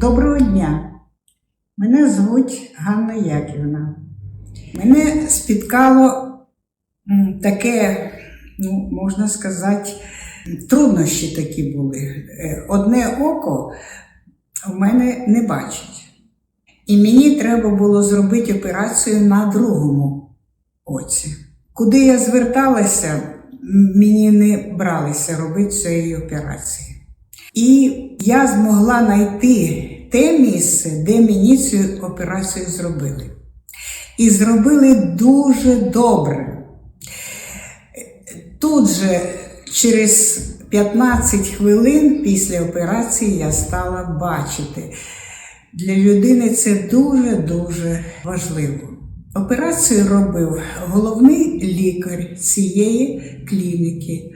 Доброго дня. Мене звуть Ганна Яківна. Мене спіткало таке, ну, можна сказати, труднощі такі були. Е, Одне око у мене не бачить. І мені треба було зробити операцію на другому оці. Куди я зверталася, мені не бралися робити цієї операції. І я змогла знайти те місце, де мені цю операцію зробили. І зробили дуже добре. Тут же, через 15 хвилин після операції, я стала бачити. Для людини це дуже-дуже важливо. Операцію робив головний лікар цієї клініки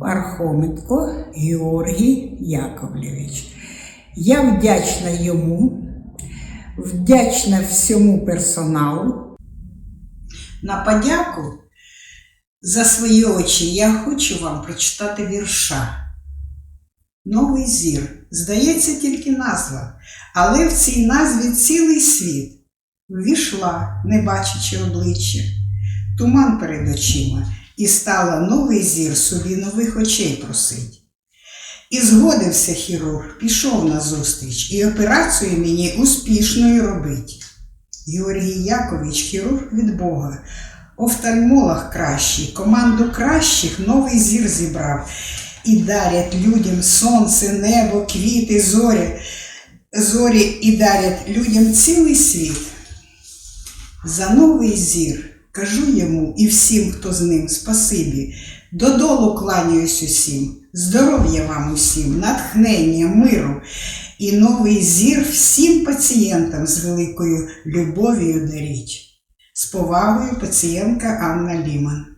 Пархоменко Георгій Яковлевич. Я вдячна йому, вдячна всьому персоналу. На подяку за свої очі я хочу вам прочитати вірша. Новий зір. Здається, тільки назва, але в цій назві цілий світ. Ввійшла, не бачачи обличчя, туман перед очима, і стала новий зір собі нових очей просить. І згодився хірург, пішов на зустріч, і операцію мені успішною робить. Георгій Якович, хірург від Бога, офтальмолог кращий, команду кращих новий зір зібрав, і дарять людям сонце, небо, квіти, зорі, зорі і дарять людям цілий світ. За новий зір кажу йому і всім, хто з ним, спасибі. Додолу кланяюсь усім, здоров'я вам усім, натхнення, миру і новий зір всім пацієнтам з великою любов'ю даріть. З повагою пацієнтка Анна Ліман.